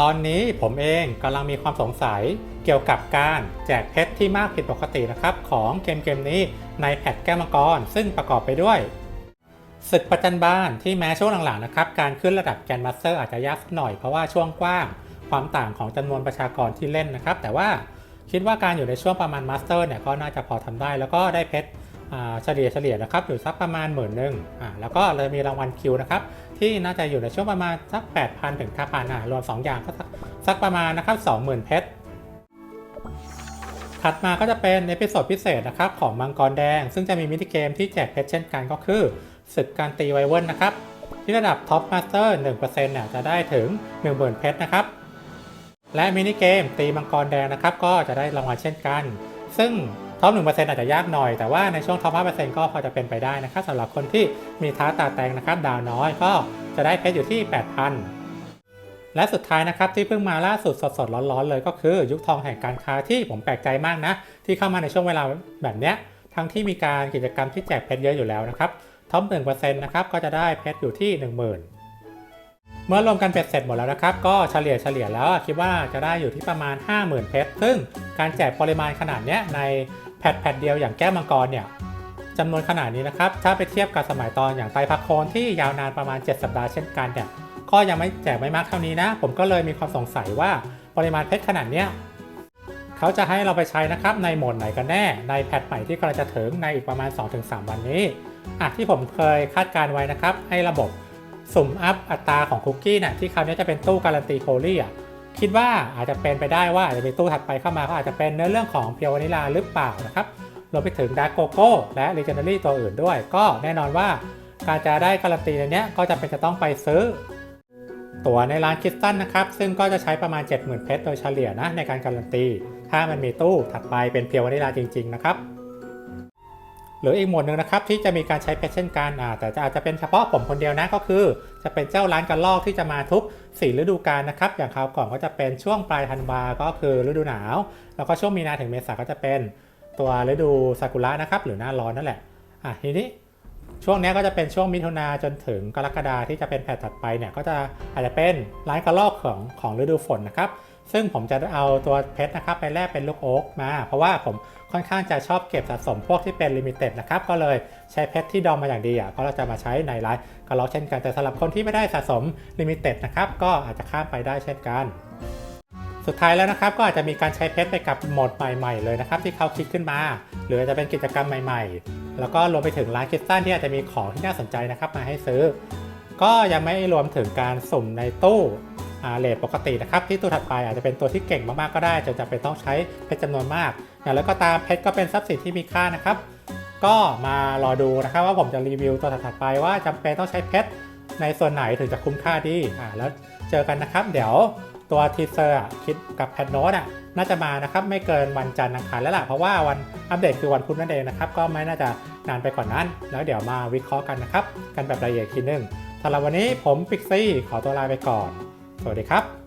ตอนนี้ผมเองกำลังมีความสงสัยเกี่ยวกับการแจกเพชรที่มากผิดปกตินะครับของเกมเกมนี้ในแพทแก้มังกร ซึ่งประกอบไปด้วยศึกประจันบานที่แม้ช่วงหลังๆนะครับการขึ้นระดับแกนมาสเตอร์อาจจะยากสักหน่อยเพราะว่าช่วงกว้างความต่างของจำนวนประชากรที่เล่นนะครับ แต่ว่าคิดว่าการอยู่ในช่วงประมาณมาสเตอร์เนี่ยก็น่าจะพอทำได้ แล้วก็ได้เพชร เฉลี่ยเฉลี่ยนะครับอยู่สักประมาณหมื่นหนึ่งอ่าแล้วก็เลยมีรางวัลคิวนะครับที่น่าจะอยู่ในช่วงประมาณสัก 8,000ถึง9,000อะรวม 2 อย่างก็สักประมาณนะครับ20,000เพชรถัดมาก็จะเป็นเอพิโซดพิเศษนะครับของมังกรแดง ซึ่งจะมีมินิเกมที่แจกเพชรเช่นกันก็คือศึกการตีไวเวิร์นนะครับ ที่ระดับท็อปมาสเตอร์1%เนี่ยจะได้ถึง 10,000 เพชรนะครับ และมินิเกมตีมังกรแดงนะครับก็จะได้รางวัลเช่นกัน ซึ่ง ท็อป1%อาจจะยากหน่อย แต่ว่าในช่วงท็อป5%ก็พอจะเป็นไปได้นะครับสำหรับคนที่มีท้าตาแตงนะครับดาวน้อยก็จะได้เพชรอยู่ที่8,000และสุดท้ายนะครับที่เพิ่งมาล่าสุดสดๆร้อนๆเลยก็คือยุคทองแห่งการค้าที่ผมแปลกใจมากนะ ที่เข้ามาในช่วงเวลาแบบเนี้ยทั้งที่มีการกิจกรรมที่แจกเพชรเยอะอยู่แล้วนะครับท็อป1%นนะครับก็จะได้เพชรอยู่ที่10,000เมื่อรวมกันเป็ดเสร็จหมดแล้วนะครับ ก็เฉลี่ยเฉลี่ยแล้วคิดว่าจะได้อยู่ที่ประมาณ 50,000 เพชรซึ่งการแจกปริมาณขนาดเนี้ยใน แพทแพทเดียวอย่างแก้วมังกรเนี่ยจำนวนขนาดนี้นะครับ ถ้าไปเทียบกับสมัยตอนอย่างไตพักโคนที่ยาวนานประมาณ 7 สัปดาห์เช่นกันเนี่ยก็ยังไม่แจกไม่มากเท่านี้นะ ผมก็เลยมีความสงสัยว่าปริมาณเพชรขนาดเนี้ยเขาจะให้เราไปใช้นะครับในโหมดไหนกันแน่ ในแพทใหม่ที่กำลังจะถึงในอีกประมาณ 2-3 วันนี้อะที่ผมเคยคาดการไว้นะครับให้ระบบสุ่มอัพอัตราของคุกกี้เนี่ยที่คราวนี้จะเป็นตู้การันตีโคลี่อะ คิดว่าอาจจะเป็นไปได้ว่าอาจจะมีตู้ถัดไปเข้ามาก็อาจจะเป็นเนื้อเรื่องของเพียววานิลาหรือเปล่านะครับรวมไปถึงดาร์กโกโก้และลีเจนดารี่ตัวอื่นด้วย ก็แน่นอนว่าการจะได้การันตีในนี้ก็จะเป็นจะต้องไปซื้อ ตั๋วในร้านคิสตันนะครับ ซึ่งก็จะใช้ประมาณ 70,000 เพชรโดยเฉลี่ยนะในการการันตี ถ้ามันมีตู้ถัดไปเป็นเพียววานิลาจริง ๆ นะครับ หรืออีกหมวดหนึ่งนะครับที่จะมีการใช้เพชรเช่นกันแต่จะอาจจะเป็นเฉพาะผมคนเดียวนะก็คือ จะเป็นเจ้าร้านกระลอกที่จะมาทุกสี่ฤดูกาลนะครับอย่างคราวก่อนก็จะเป็นช่วงปลายธันวาก็คือฤดูหนาว แล้วก็ช่วงมีนาถึงเมษาก็จะเป็นตัวฤดูซากุระนะครับหรือหน้าร้อนนั่นแหละอะทีนี้ช่วงนี้ก็จะเป็นช่วงมิถุนาจนถึงกรกฎาที่จะเป็นแพทถัดไปเนี่ยก็จะอาจจะเป็นร้านกระลอกของของฤดูฝนนะครับ ซึ่งผมจะเอาตัวเพชรนะครับไปแลกเป็นลูกโอ๊กมา เพราะว่าผมค่อนข้างจะชอบเก็บสะสมพวกที่เป็นลิมิเต็ดนะครับ ก็เลยใช้เพชรที่ดองมาอย่างดีอะเพราะเราจะมาใช้ในร้านกระลอกเช่นกันแต่สำหรับคนที่ไม่ได้สะสมลิมิเต็ดนะครับก็อาจจะข้ามไปได้เช่นกันสุดท้ายแล้วนะครับก็อาจจะมีการใช้เพชรไปกับโหมดใหม่ๆเลยนะครับที่เขาคิดขึ้นมา หรืออาจจะเป็นกิจกรรมใหม่ๆ แล้วก็รวมไปถึงร้านคิสตันที่อาจจะมีของที่น่าสนใจนะครับมาให้ซื้อ ก็ยังไม่รวมถึงการสุ่มในตู้ เลทปกตินะครับที่ตู้ถัดไปอาจจะเป็นตัวที่เก่งมากๆก็ได้จนจะเป็นต้องใช้เพชรจำนวนมากอย่างไรก็ตามเพชรก็เป็นทรัพย์สินที่มีค่านะครับ ก็มารอดูนะครับว่าผมจะรีวิวตัวถัดๆไปว่าจำเป็นต้องใช้เพชรในส่วนไหนถึงจะคุ้มค่าดีอ่าแล้วเจอกันนะครับ เดี๋ยวตัวทีเซอร์คิดกับแพทโนตอะน่าจะมานะครับไม่เกินวันจันทร์อังคารแล้วล่ะเพราะว่าวันอัปเดตคือวันพุธนั่นเองนะครับก็ไม่น่าจะนานไปกว่านนั้น แล้วเดี๋ยวมาวิเคราะห์กันนะครับ กันแบบละเอียดอีกทีหนึงสำหรับวันนี้ผมปิกซี่ขอตัวลาไปก่อน สวัสดีครับ